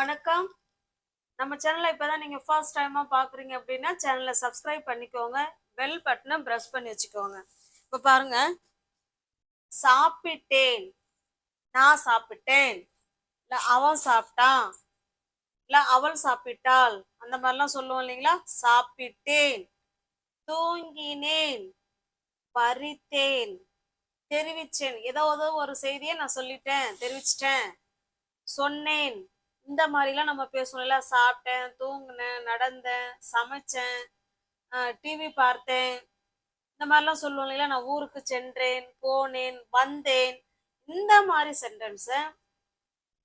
வணக்கம். நம்ம சேனலை இப்போதான் நீங்கள் ஃபர்ஸ்ட் டைமாக பார்க்குறீங்க அப்படின்னா சேனலை சப்ஸ்கிரைப் பண்ணிக்கோங்க. பெல் பட்டனை ப்ரெஸ் பண்ணி வச்சுக்கோங்க. இப்போ பாருங்க. சாப்பிட்டேன். நான் சாப்பிட்டேன். இல்லை அவன் சாப்பிட்டான் இல்லை அவள் சாப்பிட்டாள். அந்த மாதிரிலாம் சொல்லுவோம் இல்லைங்களா? சாப்பிட்டேன். தூங்கினேன். பறித்தேன். தெரிவிச்சேன். ஏதோ ஏதோ ஒரு செய்தியை நான் சொல்லிட்டேன். தெரிவிச்சிட்டேன். சொன்னேன். இந்த மாதிரிலாம் நம்ம பேசணும்ல சாப்பிட்டேன் தூங்கினேன் நடந்தேன் சமைச்சேன் டிவி பார்த்தேன். இந்த மாதிரிலாம் சொல்லுவோம் இல்லைங்களா? நான் ஊருக்கு சென்றேன் போனேன் வந்தேன். இந்த மாதிரி சென்டென்ஸை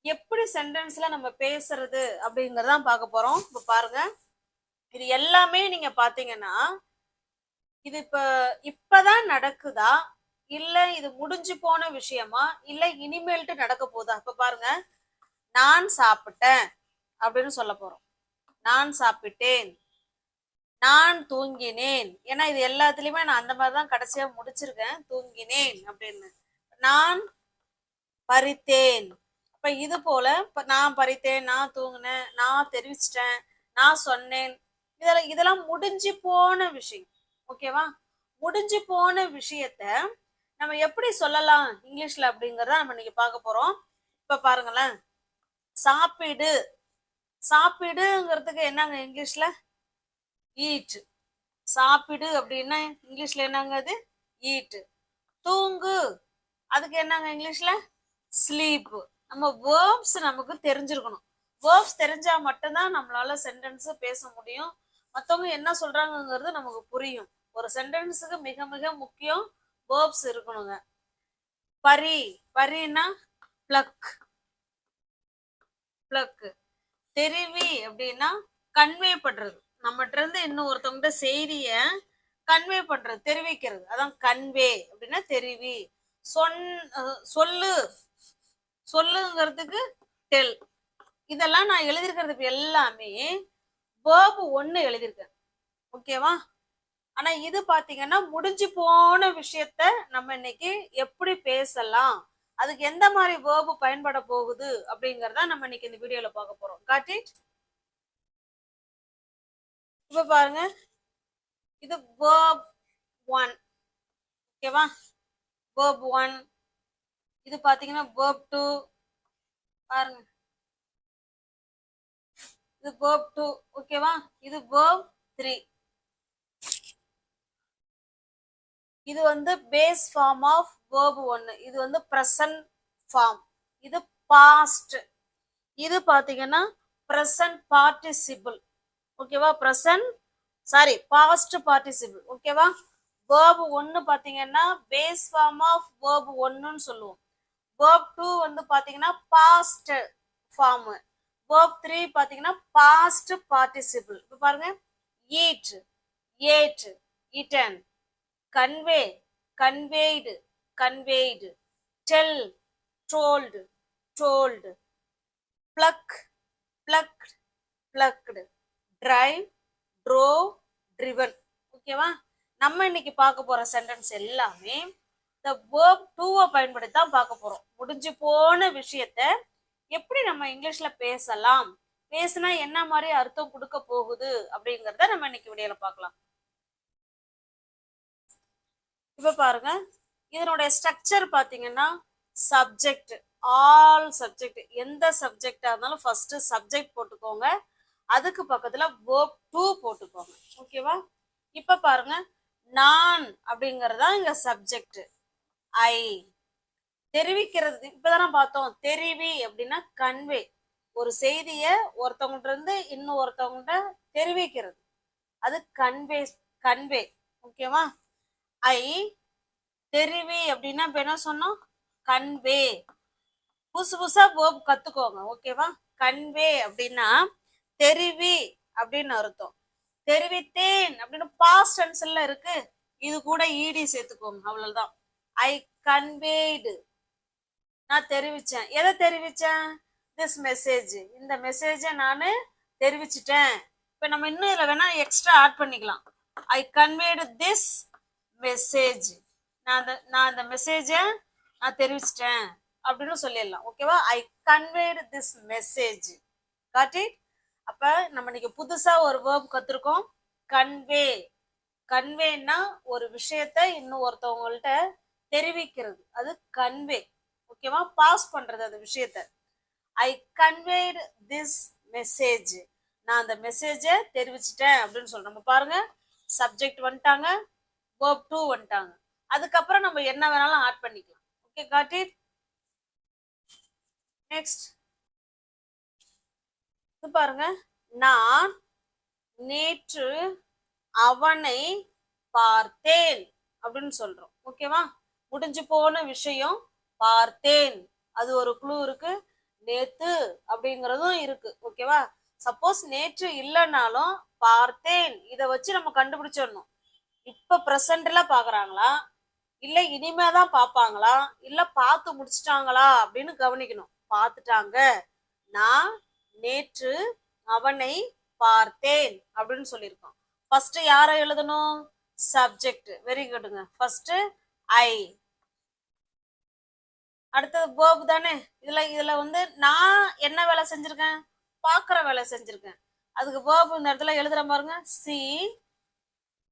எப்படி சென்டென்ஸ்ல நம்ம பேசுறது அப்படிங்கறதான் பார்க்க போறோம். இப்போ பாருங்க. இது எல்லாமே நீங்க பாத்தீங்கன்னா இது இப்ப இப்பதான் நடக்குதா? இல்ல இது முடிஞ்சு போன விஷயமா? இல்ல இனிமேல்ட்டு நடக்க போதா? இப்ப பாருங்க. நான் சாப்பிட்டேன் அப்படின்னு சொல்ல போறோம். நான் சாப்பிட்டேன். நான் தூங்கினேன். ஏன்னா இது எல்லாத்துலயுமே நான் அந்த மாதிரி தான் கடைசியா முடிச்சிருக்கேன். தூங்கினேன் அப்படின்னு. நான் பறித்தேன். அப்ப இது போல நான் பறித்தேன் நான் தூங்கினேன் நான் தெரிவிச்சிட்டேன் நான் சொன்னேன். இதெல்லாம் இதெல்லாம் முடிஞ்சு போன விஷயம். ஓகேவா முடிஞ்சு போன விஷயத்த நம்ம எப்படி சொல்லலாம் இங்கிலீஷ்ல அப்படிங்கறத நம்ம இன்னைக்கு பார்க்க போறோம். இப்ப பாருங்களேன். சாப்பிடு. சாப்பிடுங்கிறதுக்கு என்னங்க இங்கிலீஷ்ல? ஈட் சாப்பிடு அப்படின்னா இங்கிலீஷ்ல என்னங்க அது? ஈட் தூங்கு. அதுக்கு என்னங்க இங்கிலீஷ்ல? ஸ்லீப் நம்ம வேர்ப்ஸ் நமக்கு தெரிஞ்சிருக்கணும். வேர்ப்ஸ் தெரிஞ்சா மட்டும்தான் நம்மளால சென்டென்ஸ் பேச முடியும். மற்றவங்க என்ன சொல்றாங்கங்கிறது நமக்கு புரியும். ஒரு சென்டென்ஸுக்கு மிக மிக முக்கியம் வேர்ப்ஸ் இருக்கணுங்க. பரி. பரின்னா பிளக் பிளக்கு தெரிவி அப்படின்னா கன்வே பண்றது. நம்மகிட்ட இருந்து இன்னும் செய்திய கன்வே பண்றது தெரிவிக்கிறது. அதான் கன்வே அப்படின்னா தெரிவி. சொன் சொல்லு. சொல்லுங்கிறதுக்கு டெல் இதெல்லாம் நான் எழுதியிருக்கிறது எல்லாமே வேர்பு ஒன்று எழுதியிருக்கேன். ஓகேவா? ஆனா இது பாத்தீங்கன்னா முடிஞ்சு போன விஷயத்த நம்ம இன்னைக்கு எப்படி பேசலாம்? அதுக்கு எந்த மாதிரி வேர்பு பயன்பட போகுது அப்படிங்கறத நம்ம இன்னைக்கு இந்த வீடியோல பார்க்க போறோம். காட்டி இப்ப பாருங்க. இது வேர்ப் ஒன் ஓகேவா வேர்ப் ஒன் இது பாத்தீங்கன்னா வேர்ப் டூ பாருங்க. இது வேர்ப் டூ ஓகேவா இது வேர்ப் த்ரீ இது வந்து பேஸ் ஃபார்ம் ஆஃப் வேர்பு ஒன்னு இது வந்து ப்ரெசன்ட் ஃபார்ம் இது பாஸ்ட் இது பார்த்தீங்கன்னா ப்ரெசன்ட் பார்ட்டிசிபிள் ஓகேவா ப்ரெசன்ட் சாரி பாஸ்ட் பார்ட்டிசிபிள் ஓகேவா வேர்பு ஒன்னு பார்த்தீங்கன்னா பேஸ் ஃபார்ம் ஆஃப் வேர்பு ஒன்றுன்னு சொல்லுவோம். வேர்ப் டூ வந்து பார்த்தீங்கன்னா பாஸ்ட் ஃபார்மு வேர்ப் த்ரீ பார்த்தீங்கன்னா பாஸ்ட் பார்ட்டிசிபிள் இப்போ பாருங்க. Eat ate eaten convey conveyed conveyed tell told told pluck plucked plucked drive drove driven ஓகேவா நம்ம இன்னைக்கு பார்க்க போற சென்டென்ஸ் எல்லாமே இந்த வேர்ப் டூவை பயன்படுத்தி தான் பார்க்க போறோம். முடிஞ்சு போன விஷயத்த எப்படி நம்ம இங்கிலீஷ்ல பேசலாம்? பேசினா என்ன மாதிரி அர்த்தம் கொடுக்க போகுது அப்படிங்கிறத நம்ம இன்னைக்கு வீடியோல பார்க்கலாம். இப்போ பாருங்க. இதனுடைய ஸ்ட்ரக்சர் பார்த்தீங்கன்னா சப்ஜெக்ட் ஆல் சப்ஜெக்ட் எந்த சப்ஜெக்டாக இருந்தாலும் ஃபர்ஸ்ட் சப்ஜெக்ட் போட்டுக்கோங்க. அதுக்கு பக்கத்தில் வேர்ப் டூ போட்டுக்கோங்க. ஓகேவா இப்போ பாருங்க. நான் அப்படிங்கறதா இங்க சப்ஜெக்ட் ஐ தெரிவிக்கிறது இப்பதானே பார்த்தோம். தெரிவி அப்படின்னா கன்வே ஒரு செய்திய ஒருத்தவங்கள்ட்ட இருந்து இன்னும் ஒருத்தவங்கள்ட்ட தெரிவிக்கிறது. அது கன்வே கன்வே ஓகேவா ஐ தெரிவி அப்படின்னா இப்ப என்ன சொன்னோம்? கன்வே புதுசு புதுசா வேர்ப் கத்துக்கோங்க ஓகேவா? கன்வே அப்படின்னா தெரிவி அப்படின்னு அர்த்தம். தெரிவித்தேன் அப்படின்னு பாஸ்ட் டென்ஸ்ல இருக்கு. இது கூட ஈடி சேர்த்துக்கோங்க அவ்வளவுதான். ஐ கன்வேடு நான் தெரிவிச்சேன். எதை தெரிவிச்சேன்? திஸ் மெசேஜ் இந்த மெசேஜை நான் தெரிவிச்சிட்டேன். இப்போ நம்ம இன்னும் இதில் வேணா எக்ஸ்ட்ரா ஆட் பண்ணிக்கலாம். ஐ கன்வேடு திஸ் மெசேஜ் நான் அந்த நான் அந்த மெசேஜை நான் தெரிவிச்சிட்டேன் அப்படின்னு சொல்லிடலாம். ஓகேவா I conveyed this message got it அப்போ நம்ம இன்னைக்கு புதுசாக ஒரு வேர்ப் கற்றுருக்கோம் கன்வே கன்வேன்னா ஒரு விஷயத்த இன்னும் ஒருத்தவங்கள்ட்ட தெரிவிக்கிறது. அது கன்வே ஓகேவா பாஸ் பண்ணுறது அந்த விஷயத்த. ஐ கன்வேட் திஸ் மெசேஜ் நான் அந்த மெசேஜை தெரிவிச்சிட்டேன் அப்படின்னு சொல்கிறேன் நம்ம பாருங்க. சப்ஜெக்ட் வந்துட்டாங்க. வேர்ப் டூ வந்துட்டாங்க. அதுக்கப்புறம் நம்ம என்ன வேணாலும் ஆட் பண்ணிக்கலாம். ஓகே காட் இட் நெக்ஸ்ட் இது பாருங்க. நான் நேற்று அவனை பார்த்தேன் அப்படின்னு சொல்றோம். ஓகேவா முடிஞ்சு போன விஷயம் பார்த்தேன். அது ஒரு குழு இருக்கு. நேத்து அப்படிங்கிறதும் இருக்கு. ஓகேவா சப்போஸ் நேற்று இல்லைனாலும் பார்த்தேன். இதை வச்சு நம்ம கண்டுபிடிச்சிடணும். இப்ப பிரசன்ட்ல பாக்குறாங்களா? இல்ல இனிமே தான் பாப்பாங்களா? இல்ல பார்த்து முடிச்சிட்டாங்களா? அப்படின்னு கவனிக்கணும். பார்த்துட்டாங்க. நான் நேற்று அவனை பார்த்தேன் அப்படின்னு சொல்லியிருக்கோம். ஃபர்ஸ்ட் யாரை எழுதணும்? சப்ஜெக்ட் வெரி குட்ங்க ஃபர்ஸ்ட் ஐ அடுத்தது கோபு தானே? இதுல இதுல வந்து நான் என்ன வேலை செஞ்சிருக்கேன்? பாக்குற வேலை செஞ்சிருக்கேன். அதுக்கு போபு இந்த இடத்துல எழுதுற பாருங்க. சி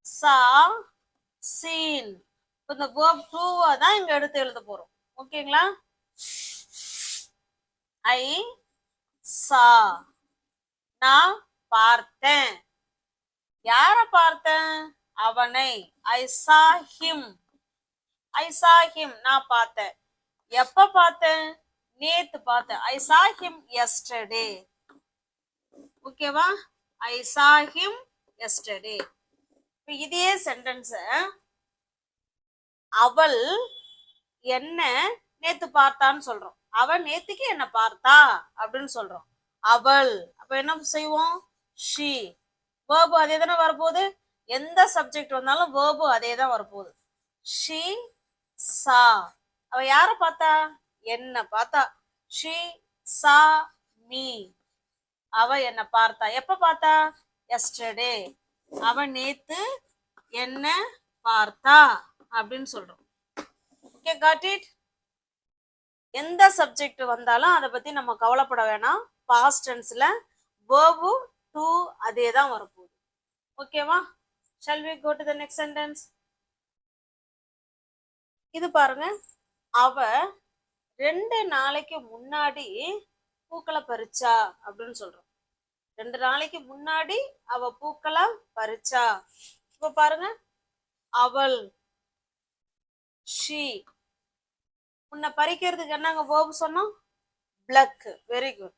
சா சீன். இப்போ இந்த வேர்ப் டூவா தான் இங்க எடுத்து எழுத போறோம். ஓகேங்களா? ஐ சா. நான் பார்த்தேன். யார பார்த்தேன்? அவனை. ஐ சா ஹிம் ஐ சா ஹிம் நான் பார்த்தேன். எப்ப பார்த்தேன்? நேத்து பார்த்தேன். ஐ சா ஹிம் எஸ்டர்டே ஓகேவா? ஐ சா ஹிம் எஸ்டர்டே இப்போ இதே சென்டென்ஸ அவள் என்ன நேத்து பார்த்தான்னு சொல்றோம். அவள் நேத்துக்கு என்ன பார்த்தா அப்படின்னு சொல்றோம். அவள் அப்ப என்ன செய்வோம்? ஷி வேர்பு அதே தானே வரப்போகுது? எந்த சப்ஜெக்ட் வந்தாலும் வேர்பு அதே தான் வரப்போகுது. ஷி சா அவ யார பார்த்தா? என்ன பார்த்தா. ஷி சா மீ அவ என்ன பார்த்தா. எப்ப பார்த்தா? எஸ்டர்டே அவ நேத்து என்ன பார்த்தா? அப்படின்னு சொல்றோம். ஓகே காட் இட் எந்த சப்ஜெக்ட் வந்தாலும் அதை பத்தி நம்ம கவலைப்பட வேணாம். பாஸ்ட் டென்ஸ்ல வேர்பு டு அதே தான் வரப்போகுது. ஓகேவா shall we go to the next sentence இது பாருங்க. அவ ரெண்டு நாளைக்கு முன்னாடி பூக்களை பறிச்சா அப்படின்னு சொல்றோம். ரெண்டு நாளைக்கு முன்னாடி அவ பூக்களா பறிச்சா. இப்ப பாருங்க. அவள் ஷீ உன்னை பறிக்கிறதுக்கு என்னங்க வேர்ப் சொன்னோம்? பிளக் வெரி குட்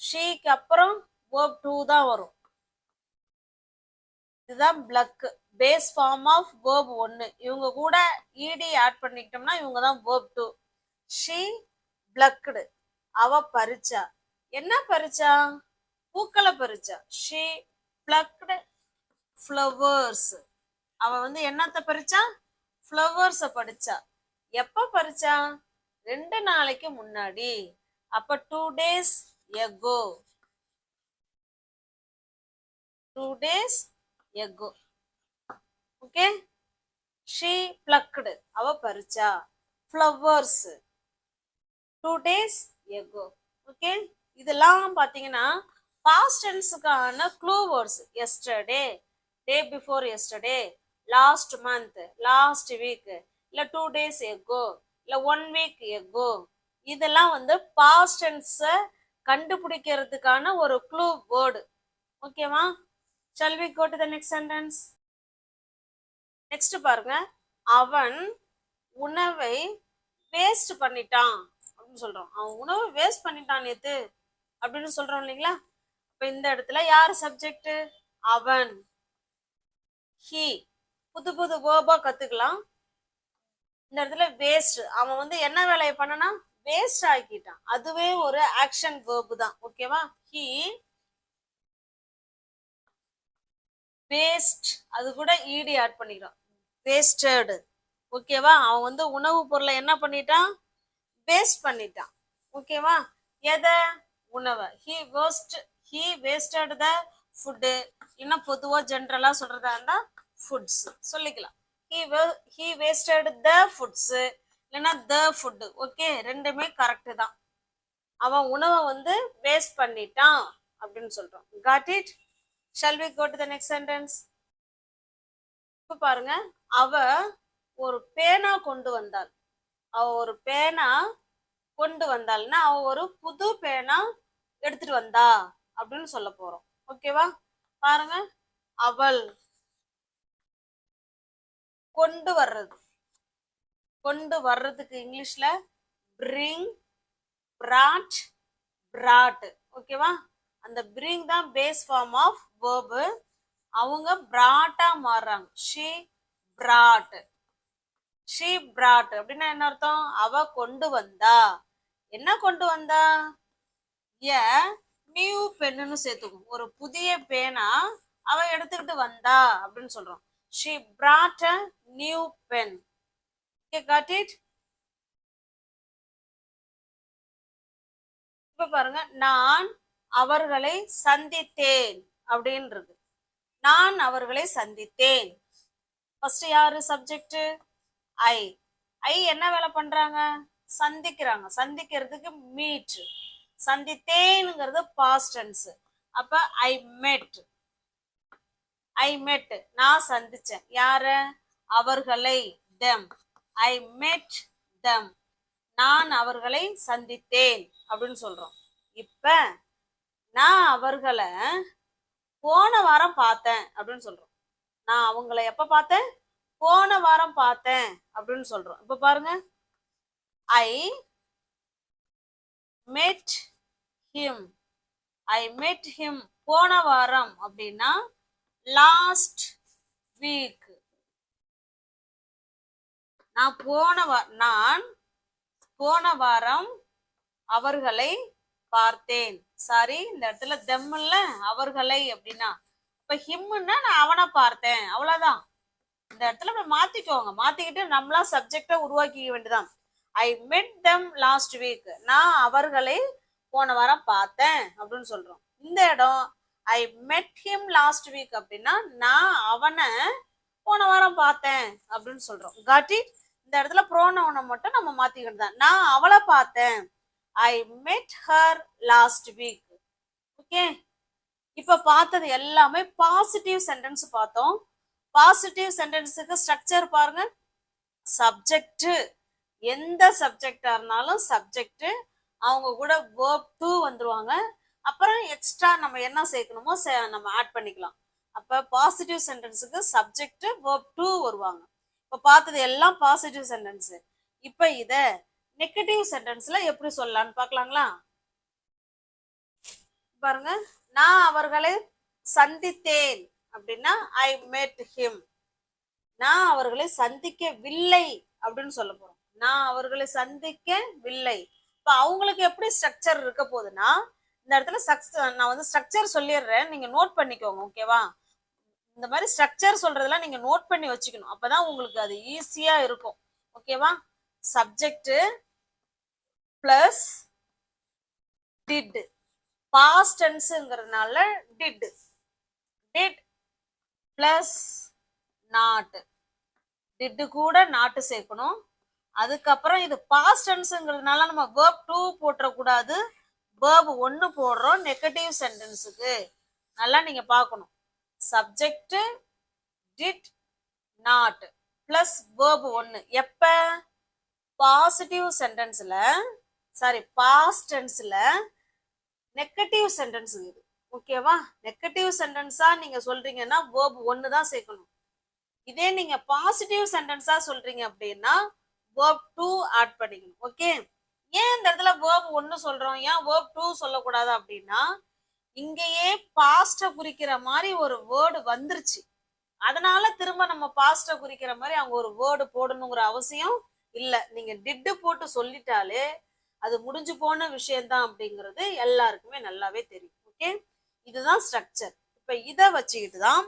ஷீக்கு அப்புறம் வேர்ப் டூ தான் வரும். இதுதான் pluck base form of verb ஒன்று இவங்க கூட இடி ஆட் பண்ணிக்கிட்டோம்னா இவங்க தான் வேர்ப் டூ ஷீ பிளக்குடு அவ பறிச்சா. என்ன பறிச்சா? பூக்களை பறிச்சா. ஷீ பிளக்டு ஃப்ளவர்ஸ் அவ வந்து என்னத்த பறிச்சா? ஃப்ளவர்ஸ படிச்சா எப்ப பறிச்சா? ரெண்டு நாளைக்கு முன்னாடி. அப்ப two days ago two days ago okay she plucked அவ பறிச்சா. Flowers two days ago okay இதெல்லாம் பாத்தீங்கன்னா past டென்ஸுக்கான clue words yesterday day before yesterday last month last week இல்லை டூ டேஸ் எக்கோ இல்லை ஒன் வீக் எக்கோ இதெல்லாம் வந்து past டென்ஸை கண்டுபிடிக்கிறதுக்கான ஒரு க்ளூ வேர்டு ஓகேவா shall we go to the next sentence next பாருங்க. அவன் உணவை வேஸ்ட் பண்ணிட்டான். அப்படின்னு சொல்றோம். அவன் உணவை வேஸ்ட் பண்ணிட்டான் நேத்து. அப்படின்னு சொல்றோம் இல்லைங்களா? அப்ப இந்த இடத்துல யார் சப்ஜெக்ட் அவன். ஹி புது புது வேர்பா கத்துக்கலாம். இந்த இடத்துல வேஸ்ட் அவன் வந்து என்ன வேலையை பண்ணனா வேஸ்ட் ஆக்கிட்டான். அதுவே ஒரு ஆக்ஷன் வேர்பு தான். ஓகேவா ஹி வேஸ்ட் அது கூட ஈடி ஆட் பண்ணிக்கிறோம் வேஸ்டட் ஓகேவா அவன் வந்து உணவு பொருளை என்ன பண்ணிட்டான்? வேஸ்ட் பண்ணிட்டான். ஓகேவா எதை? உணவை. He waste he wasted the food இன்னும் பொதுவாக ஜென்ரலாக சொல்கிறதா இருந்தால் ஃபுட்ஸ் சொல்லிக்கலாம். He way he wasted the foods இல்லைன்னா த ஃபுட்டு ஓகே ரெண்டுமே கரெக்டு தான். அவன் உணவை வந்து வேஸ்ட் பண்ணிட்டான் அப்படின்னு சொல்கிறோம் got it shall we go to the next sentence இப்போ பாருங்க அவ ஒரு பேனா கொண்டு வந்தாள். அவ ஒரு பேனா கொண்டு வந்தாள்னா அவ ஒரு புது பேனா எடுத்துட்டு வந்தா. அப்படின்னு சொல்ல போறோம். ஓகேவா பாருங்க. அவள் கொண்டு வர்றது. கொண்டு வர்றதுக்கு இங்கிலீஷ்ல பிரிங் பிராட் பிராட் ஓகேவா அந்த பிரிங் தான் பேஸ் ஃபார்ம் ஆஃப் வேர்பு அவங்க பிராட்டா மாறுறாங்க. She பிராட் she பிராட் அப்படின்னா என்ன அர்த்தம்? அவ கொண்டு வந்தா. என்ன கொண்டு வந்தா? ஏ நியூ பென்னு சேர்த்துக்கும் ஒரு புதிய பேனா அவ எடுத்துக்கிட்டு வந்தா அப்படின்னு சொல்றோம். She brought a new pen got it இப்ப பாருங்க. நான் அவர்களை சந்தித்தேன் அப்படின்னு இருக்கு நான் அவர்களை சந்தித்தேன். ஃபர்ஸ்ட் யாரு சப்ஜெக்ட் ஐ ஐ என்ன வேலை பண்றாங்க? சந்திக்கிறாங்க. சந்திக்கிறதுக்கு மீட் சந்தித்தேனுங்கிறது பாஸ்ட் டென்ஸ் அப்ப ஐ மெட் ஐ மெட் நான் சந்திச்சேன். யார? அவர்களை. தெம் ஐ மெட் தெம் நான் அவர்களை சந்தித்தேன் அப்படின்னு சொல்றோம். இப்ப நான் அவர்களை போன வாரம் பார்த்தேன் அப்படின்னு சொல்றோம். நான் அவங்கள எப்ப பார்த்தேன்? போன வாரம் பார்த்தேன் அப்படின்னு சொல்றோம். இப்ப பாருங்க. ஐ மெட் ஹிம் ஐ மெட் ஹிம் போன வாரம் அப்படின்னா லாஸ்ட் வீக் நான் போன வா- நான் போன வாரம் அவர்களை பார்த்தேன். சாரி இந்த இடத்துல தெம்மில்ல அவர்களை அப்படின்னா. இப்ப ஹிம்முன்னா நான் அவனை பார்த்தேன். அவ்வளவுதான். இந்த இடத்துல நம்ம மாத்திக்கோங்க மாத்திக்கிட்டு நம்மளா சப்ஜெக்டா உருவாக்கிக்க வேண்டியதான் ஐ மெட் தெம் லாஸ்ட் வீக் நான் அவர்களை போன வாரம் பார்த்தேன் அப்படின்னு சொல்றோம். இந்த இடம் ஐ மெட் ஹிம் லாஸ்ட் வீக் அப்படின்னா நான் அவனை போன வாரம் பார்த்தேன் அப்படின்னு சொல்றோம். காட்டி இந்த இடத்துல ப்ரோனவுனை மட்டும் நம்ம மாத்திக்கிட்டு தான். நான் அவளை பார்த்தேன். ஐ மெட் ஹர் லாஸ்ட் வீக் ஓகே இப்ப பார்த்தது எல்லாமே பாசிட்டிவ் சென்டென்ஸ் பார்த்தோம். பாசிட்டிவ் சென்டென்ஸுக்கு ஸ்ட்ரக்சர் பாருங்க. சப்ஜெக்ட் எந்த சப்ஜெக்டா இருந்தாலும் சப்ஜெக்ட் அவங்க கூட வேர்ப் டூ வந்துருவாங்க. அப்புறம் எக்ஸ்ட்ரா நம்ம என்ன சேர்க்கணுமோ சே- நம்ம ஆட் பண்ணிக்கலாம். அப்போ பாசிட்டிவ் சென்டென்ஸுக்கு சப்ஜெக்ட் வேர்ப் டூ வருவாங்க. இப்போ பார்த்தது எல்லாம் பாசிட்டிவ் சென்டென்ஸு இப்போ இதை நெகட்டிவ் சென்டென்ஸ்ல எப்படி சொல்லலான்னு பார்க்கலாங்களா? பாருங்க. நான் அவர்களை சந்தித்தேன் அப்படின்னா ஐ மேட் ஹிம் நான் அவர்களை சந்திக்கவில்லை அப்படின்னு சொல்ல போறோம். நான் அவர்களை சந்திக்கவில்லை. இப்போ அவங்களுக்கு எப்படி ஸ்ட்ரக்சர் இருக்க போகுதுன்னா இந்த இடத்துல சக்ஸ் நான் வந்து ஸ்ட்ரக்சர் சொல்லிடுறேன். நீங்க நோட் பண்ணிக்கோங்க ஓகேவா இந்த மாதிரி ஸ்ட்ரக்சர் சொல்றதெல்லாம் நீங்க நோட் பண்ணி வச்சுக்கணும். அப்பதான் உங்களுக்கு அது ஈஸியா இருக்கும். ஓகேவா subject plus did past டென்ஸுங்கிறதுனால did did plus not did கூட நாட்டு சேர்க்கணும். அதுக்கப்புறம் இது பாஸ்ட் டென்ஸுங்கிறதுனால நம்ம வேர்ப் டூ போட்டுறக்கூடாது. வேர்ப் ஒன்று போடுறோம் நெகட்டிவ் சென்டென்ஸுக்கு நல்லா நீங்கள் பார்க்கணும். Subject did not plus verb ஒன்று எப்போ? பாசிட்டிவ் சென்டென்ஸில் சாரி பாஸ்ட் டென்ஸில் நெகட்டிவ் சென்டென்ஸ் இது. ஓகேவா நெகட்டிவ் சென்டென்ஸாக நீங்கள் சொல்கிறீங்கன்னா வேர்ப் ஒன்று தான் சேர்க்கணும். இதே நீங்கள் பாசிட்டிவ் சென்டென்ஸாக சொல்கிறீங்க அப்படின்னா வேர்ப் டூ ஆட் பண்ணிக்கணும் ஓகே ஏன் இந்த இடத்துல வேர்ப் ஒன்று சொல்கிறோம் ஏன் வேர்ப் டூ சொல்லக்கூடாது அப்படின்னா இங்கேயே பாஸ்ட குறிக்கிற மாதிரி ஒரு வேர்டு வந்துருச்சு. அதனால திரும்ப நம்ம பாஸ்ட குறிக்கிற மாதிரி அவங்க ஒரு வேர்டு போடணுங்கிற அவசியம் இல்லை. நீங்கள் டிட்டு போட்டு சொல்லிட்டாலே அது முடிஞ்சு போன விஷயம்தான் அப்படிங்கிறது எல்லாருக்குமே நல்லாவே தெரியும் ஓகே இதுதான் ஸ்ட்ரக்சர் இப்போ இதை வச்சுக்கிட்டு தான்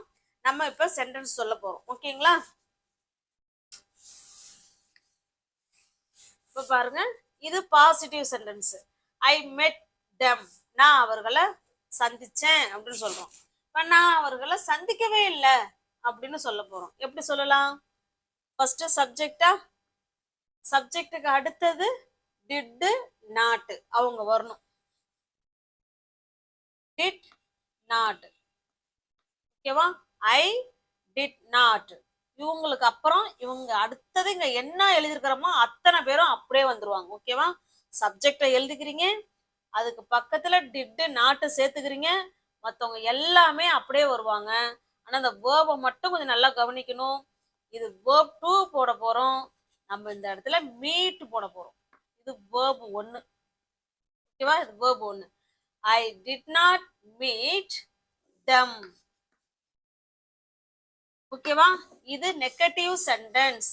நம்ம இப்போ சென்டென்ஸ் சொல்ல போகிறோம் ஓகேங்களா இப்போ பாருங்க இது பாசிட்டிவ் சென்டென்ஸ் ஐ மெட் டெம் நான் அவர்களை சந்திச்சேன் அப்படின்னு சொல்றோம். இப்போ நான் அவர்களை சந்திக்கவே இல்லை அப்படின்னு சொல்ல போறோம். எப்படி சொல்லலாம்? ஃபர்ஸ்ட் சப்ஜெக்டா சப்ஜெக்டுக்கு அடுத்தது டிட்டு நாட்டு அவங்க வரணும். டிட் நாட் ஓகேவா ஐ டிட் நாட் இவங்களுக்கு அப்புறம் இவங்க அடுத்தது இங்க என்ன எழுதிருக்கிறோமோ அத்தனை பேரும் அப்படியே வந்துருவாங்க ஓகேவா சப்ஜெக்டை எழுதிக்கிறீங்க அதுக்கு பக்கத்துல டிட்டு நாட்டு சேர்த்துக்கிறீங்க மற்றவங்க எல்லாமே அப்படியே வருவாங்க. ஆனா அந்த வேர்பை மட்டும் கொஞ்சம் நல்லா கவனிக்கணும். இது வேர்ப் டூ போட போறோம். நம்ம இந்த இடத்துல மீட் போட போறோம். இது வேர்ப் ஒன்னு ஓகேவா இது வேர்ப் ஒன்னு I did not meet them ஓகேவா? இது நெகட்டிவ் சென்டென்ஸ்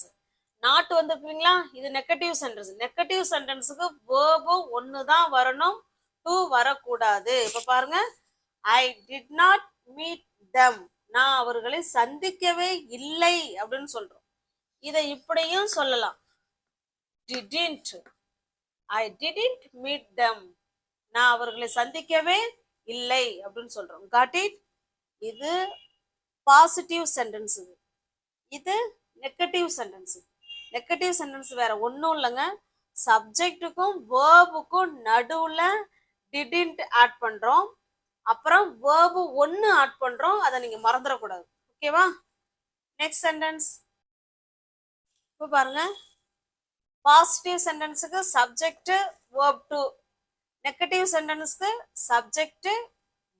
நாட் வந்திருக்கீங்களா இது நெகட்டிவ் சென்டென்ஸ் நெகட்டிவ் சென்டென்ஸுக்கு வேர்பும் ஒன்று தான் வரணும் டூ வரக்கூடாது. இப்போ பாருங்க. I did not meet them நான் அவர்களை சந்திக்கவே இல்லை அப்படின்னு சொல்றோம். இதை இப்படியும் சொல்லலாம். Didn't I didn't meet them நான் அவர்களை சந்திக்கவே இல்லை அப்படின்னு சொல்றோம். காட் இட் இது பாசிட்டிவ் சென்டென்ஸ் இது. இது நெகட்டிவ் சென்டென்ஸ் நெகட்டிவ் சென்டென்ஸ் வேற ஒன்றும் இல்லைங்க. சப்ஜெக்ட்டுக்கும் வேர்புக்கும் நடுவில் டிடின்ட் ஆட் பண்ணுறோம் அப்புறம் வேர்பு ஒன்று ஆட் பண்ணுறோம் அதை நீங்கள் மறந்துடக்கூடாது. ஓகேவா நெக்ஸ்ட் சென்டென்ஸ் இப்போ பாருங்க. பாசிட்டிவ் சென்டென்ஸுக்கு சப்ஜெக்ட் வேர்ப் டு நெகட்டிவ் சென்டென்ஸ்க்கு சப்ஜெக்ட்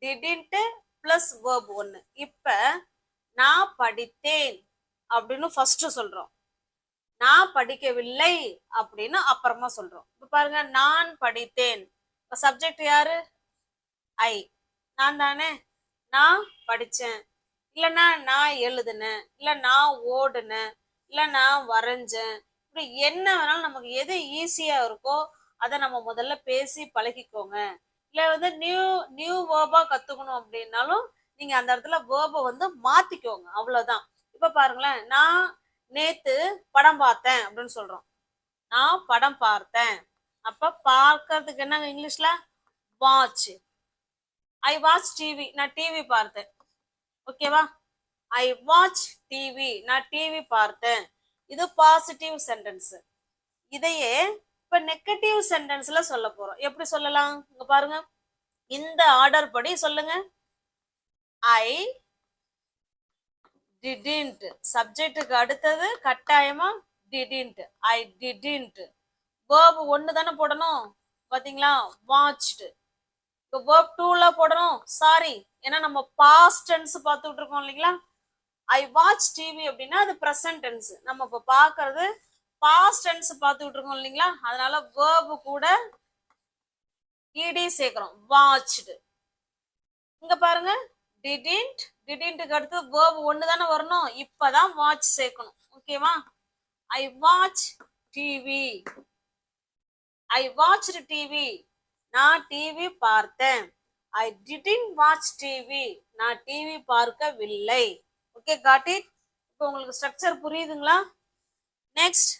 டிடின்ட்டு ப்ளஸ் வேர்ப் ஒன்று இப்போ நான் படித்தேன் அப்படின்னு ஃபர்ஸ்ட் சொல்றோம். நான் படிக்கவில்லை அப்படின்னு அப்புறமா சொல்றோம். இப்ப பாருங்க நான் படித்தேன். இப்ப சப்ஜெக்ட் யாரு? ஐ நான் தானே? நான் படிச்சேன் இல்லைன்னா நான் எழுதுனேன். இல்லை நான் ஓடுனேன். இல்லை நான் வரைஞ்சேன். இப்படி என்ன வேணாலும் நமக்கு எது ஈஸியா இருக்கோ அதை நம்ம முதல்ல பேசி பழகிக்கோங்க. இல்லை வந்து நியூ நியூ வேர்பாக கத்துக்கணும் அப்படின்னாலும் நீங்க அந்த இடத்துல வேர்பை வந்து மாத்திக்கோங்க. அவ்வளவுதான். இப்ப பாருங்களேன் நான் நேத்து படம் பார்த்தேன் அப்படின்னு சொல்றோம். நான் படம் பார்த்தேன். அப்ப பார்க்கறதுக்கு என்னங்க இங்கிலீஷ்ல? வாட்ச் ஐ வாட்ச் டிவி நான் டிவி பார்த்தேன். ஓகேவா ஐ வாட்ச் டிவி நான் டிவி பார்த்தேன். இது பாசிட்டிவ் சென்டென்ஸ் இதையே இப்ப நெகட்டிவ் சென்டென்ஸ்ல சொல்ல போறோம். எப்படி சொல்லலாம்? இங்க பாருங்க. இந்த ஆர்டர் படி சொல்லுங்க. ஐ டிடின்ட் சப்ஜெக்டுக்கு அடுத்தது கட்டாயமா டிடின்ட் ஐ டிடின்ட் வேர்ப் ஒன்று தானே போடணும்? பார்த்தீங்களா வாட்ச்டு இப்போ வேர்ப் டூல போடணும். சாரி ஏன்னா நம்ம பாஸ்ட் டென்ஸ் பார்த்துட்டு இருக்கோம் இல்லைங்களா ஐ வாட்ச் டிவி அப்படின்னா அது ப்ரெசன்ட் டென்ஸ் நம்ம இப்போ பார்க்கறது பாஸ்ட் டென்ஸ் பார்த்துக்கிட்டு இருக்கோம் இல்லைங்களா? அதனால வேர்பு கூட இடி சேர்க்கிறோம். வாட்ச்டு இங்க பாருங்க. டிடின்ட் டிடின்ட்டுக்கு அடுத்து வேர்ப் ஒன்று தானே வரணும்? இப்பதான் வாட்ச் சேர்க்கணும். ஓகேவா I watch TV I watch TV நான் டிவி பார்த்தேன். ஐ டிடின் வாட்ச் டிவி நான் டிவி பார்க்கவில்லை. ஓகே காட் இட் இப்போ உங்களுக்கு ஸ்ட்ரக்சர் புரியுதுங்களா? நெக்ஸ்ட்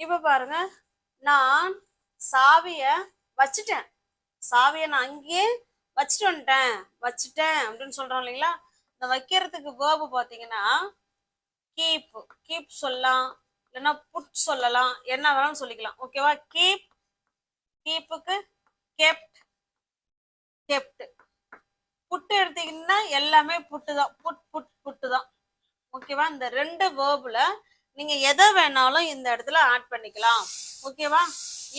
இப்போ பாருங்க. நான் சாவியை வச்சுட்டேன். சாவியை நான் அங்கேயே வச்சுட்டு வந்துட்டேன் வச்சுட்டேன் அப்படின்னு சொல்கிறோம் இல்லைங்களா? இந்த வைக்கிறதுக்கு வேர்பு பார்த்தீங்கன்னா கீப் கீப் சொல்லலாம் இல்லைன்னா புட் சொல்லலாம் என்ன வேணாலும் சொல்லிக்கலாம். ஓகேவா கீப் கீப்புக்கு கெப்ட் கெப்ட் புட்டு எடுத்தீங்கன்னா எல்லாமே புட்டு தான். புட் புட் புட்டு தான். ஓகேவா இந்த ரெண்டு வேர்புல நீங்கள் எதை வேணாலும் இந்த இடத்துல ஆட் பண்ணிக்கலாம். ஓகேவா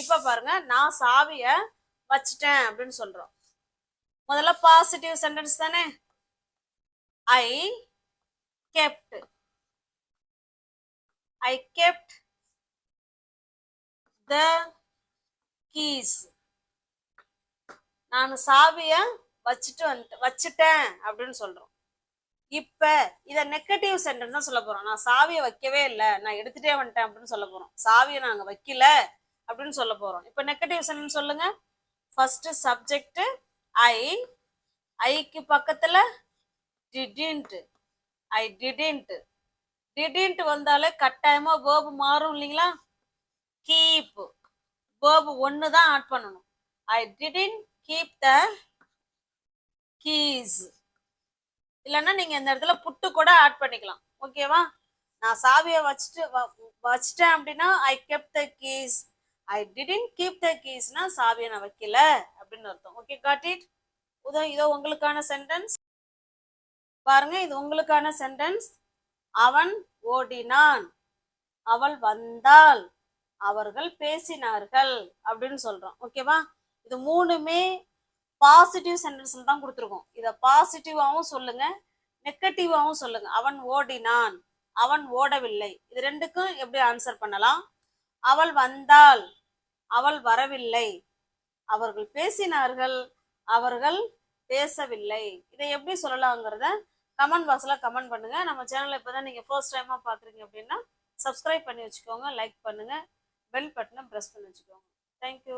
இப்போ பாருங்க நான் சாவியை வச்சுட்டேன் அப்படின்னு சொல்றோம். முதல்ல பாசிட்டிவ் சென்டென்ஸ் தானே? I kept I kept the keys நான் சாவிய வச்சுட்டு வந்துட்டு வச்சுட்டேன் அப்படின்னு சொல்றோம். இப்ப இத நெகட்டிவ் சென்டென்ஸ் தான் சொல்ல போறோம். நான் சாவியை வைக்கவே இல்லை நான் எடுத்துட்டே வந்துட்டேன் அப்படின்னு சொல்ல போறோம். சாவியை நாங்க வைக்கல அப்படின்னு சொல்ல போறோம். இப்ப நெகட்டிவ் சென்டென்ஸ் சொல்லுங்க. ஃபர்ஸ்ட் சப்ஜெக்ட் ஐ ஐக்கு பக்கத்துல டிடின்ட் ஐ டிடின்ட் டிடின்ட் வந்தாலே கட்டாயமா வேர்பு மாறும் இல்லைங்களா? கீப் வேர்பு ஒன்று தான் ஆட் பண்ணணும். ஐ டிடின் கீப் த கீஸ் இல்லைன்னா நீங்கள் இந்த இடத்துல புட்டு கூட ஆட் பண்ணிக்கலாம். ஓகேவா நான் சாவியை வச்சுட்டு வ- வச்சுட்டேன் அப்படின்னா I kept the keys I டிடின் keep the கீஸ்னா சாவியை நான் வைக்கல அப்படின்னு அர்த்தம். ஓகே காட் இட் இதோ இதோ உங்களுக்கான சென்டென்ஸ் பாருங்க இது உங்களுக்கான சென்டென்ஸ் அவன் ஓடினான். அவள் வந்தாள். அவர்கள் பேசினார்கள் அப்படின்னு சொல்றோம். ஓகேவா இது மூணுமே பாசிட்டிவ் சென்டென்ஸ்ல தான் கொடுத்துருக்கோம். இதை பாசிட்டிவாகவும் சொல்லுங்க நெகட்டிவாகவும் சொல்லுங்க. அவன் ஓடினான். அவன் ஓடவில்லை. இது ரெண்டுக்கும் எப்படி ஆன்சர் பண்ணலாம்? அவள் வந்தாள். அவள் வரவில்லை. அவர்கள் பேசினார்கள். அவர்கள் பேசவில்லை. இதை எப்படி சொல்லலாங்கிறத கமெண்ட் பாக்ஸில் கமெண்ட் பண்ணுங்க. நம்ம சேனலை இப்பதான் நீங்கள் ஃபர்ஸ்ட் டைமாக பார்க்குறீங்க அப்படின்னா சப்ஸ்கிரைப் பண்ணி வச்சுக்கோங்க. லைக் பண்ணுங்க. பெல் பட்டனை ப்ரெஸ் பண்ணி வச்சுக்கோங்க. தேங்க்யூ